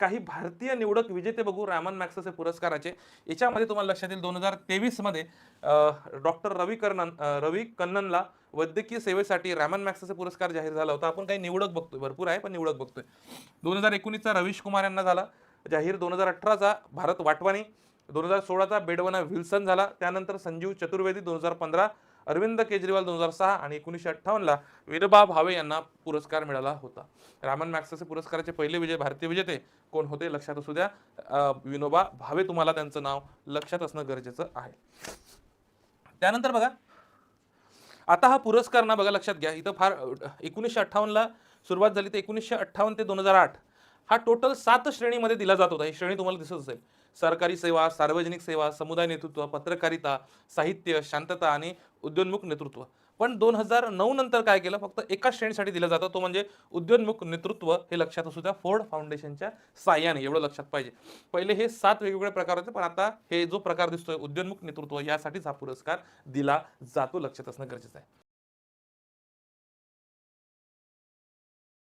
काही भारतीय निवडक विजेते बघू रॅमन मॅक्सचे पुरस्काराचे. याच्यामध्ये तुम्हाला लक्षात येईल दोन हजार तेवीसमध्ये डॉक्टर रवी कर्णन रवी कन्ननला वैद्यकीय सेवेसाठी रॅमन मॅक्सचे पुरस्कार जाहीर झाला होता. आपण काही निवडक बघतोय भरपूर आहे पण निवडक बघतोय. दोन हजार एकोणीसचा रवीश कुमार यांना झाला जाहीर दोन हजार अठराचा भारत वाटवानी दोन हजार सोळाचा बेडवना विल्सन झाला त्यानंतर संजीव चतुर्वेदी दोन हजार पंधरा अरविंद केजरीवाल दोन हजार सहा आणि एकोणीसशे अठ्ठावन्नला विनोबा भावे यांना पुरस्कार मिळाला होता. रामन मॅक्सचे पुरस्काराचे पहिले विजय भारतीय विजेते कोण होते? लक्षात असू द्या. विनोबा भावे तुम्हाला त्यांचं नाव लक्षात असणं गरजेचं आहे. त्यानंतर बघा आता हा पुरस्कार ना बघा लक्षात घ्या. इथं फार एकोणीसशे अठ्ठावन्नला सुरुवात झाली. तर एकोणीसशे अठ्ठावन्न ते दोन हजार आठ हा टोटल सात श्रेणीमध्ये दिला जात होता. ही श्रेणी तुम्हाला दिसत असेल. सरकारी सेवा सार्वजनिक सेवा समुदाय नेतृत्व पत्रकारिता साहित्य शांतता आणि उद्योन्मुख नेतृत्व. पण दोन हजार नऊ नंतर काय केलं? फक्त एकाच श्रेणीसाठी दिलं जातं. तो म्हणजे उद्योन्मुख नेतृत्व हे लक्षात असू द्या. फोर्ड फाउंडेशनच्या साह्याने एवढं लक्षात पाहिजे. पहिले हे सात वेगवेगळे प्रकार होते पण आता हे जो प्रकार दिसतोय उद्योन्मुख नेतृत्व यासाठीच हा पुरस्कार दिला जातो. लक्षात असणं गरजेचं आहे.